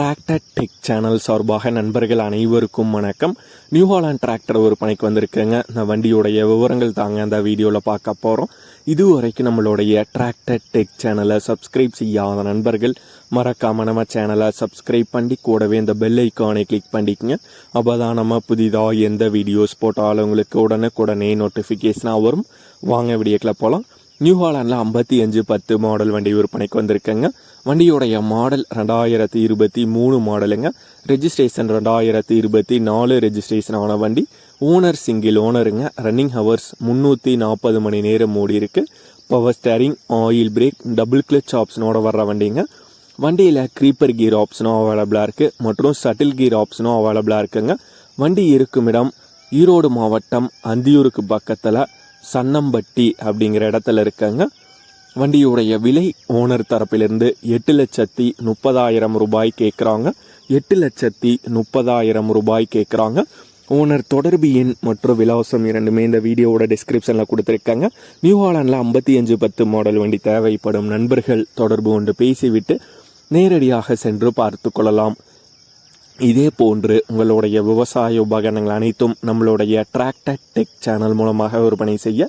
Tractor tech channel சார்பாக நண்பர்கள் அனைவருக்கும் வணக்கம். நியூ ஹாலாண்ட் டிராக்டர் ஒரு பணிக்கு வந்திருக்குங்க. இந்த வண்டியுடைய விவரங்கள் தாங்க அந்த வீடியோவில் பார்க்க போகிறோம் இதுவரைக்கும் நம்மளுடைய டிராக்டர் டெக் சேனலை சப்ஸ்கிரைப் செய்யாத நண்பர்கள் மறக்காம நம்ம சேனலை சப்ஸ்கிரைப் பண்ணி கூடவே இந்த பெல் ஐக்கானை கிளிக் பண்ணிக்கங்க. அப்போ தான் நம்ம புதிதாக எந்த வீடியோஸ் போட்டாலும் உங்களுக்கு உடனுக்குடனே நோட்டிஃபிகேஷனாக வரும். வாங்க வீடியோக்கில் போகலாம் நியூ ஹாலாண்டில் ஐம்பத்தி அஞ்சு பத்து மாடல் வண்டி விற்பனைக்கு வந்திருக்குங்க. வண்டியோடைய மாடல் ரெண்டாயிரத்தி இருபத்தி மூணு மாடலுங்க. ரெஜிஸ்ட்ரேஷன் ரெண்டாயிரத்தி இருபத்தி நாலு ரெஜிஸ்ட்ரேஷன் ஆன வண்டி. ஓனர் சிங்கிள் ஓனருங்க ரன்னிங் ஹவர்ஸ் முந்நூற்றி நாற்பது மணி நேரம் ஓடி இருக்கு. Power steering oil brake double clutch ஆப்ஷனோட வர்ற வண்டிங்க. வண்டியில் க்ரீப்பர் கீர் ஆப்ஷனும் அவைலபிளாக இருக்குது மற்றும் சட்டில் கீர் ஆப்ஷனும் அவைலபிளாக இருக்குங்க. வண்டி இருக்கும் இடம் ஈரோடு மாவட்டம் அந்தியூருக்கு பக்கத்தில் சன்னம்பட்டி அப்படிங்கிற இடத்துல இருக்காங்க. வண்டியுடைய விலை ஓனர் தரப்பிலிருந்து எட்டு லட்சத்தி முப்பதாயிரம் ரூபாய் கேட்குறாங்க. எட்டு லட்சத்தி முப்பதாயிரம் ரூபாய் கேட்குறாங்க. ஓனர் தொடர்பு எண் மற்றும் விலாசம் இரண்டுமே இந்த வீடியோவோட டிஸ்கிரிப்ஷனில் கொடுத்துருக்காங்க. நியூ ஹாலாண்டில் ஐம்பத்தி அஞ்சு பத்து மாடல் வண்டி தேவைப்படும் நண்பர்கள் தொடர்பு கொண்டு பேசிவிட்டு நேரடியாக சென்று பார்த்து கொள்ளலாம். இதே போன்று உங்களுடைய விவசாய உபகரணங்கள் அனைத்தும் நம்மளுடைய டிராக்டர் டெக் சேனல் மூலமாக விற்பனை செய்ய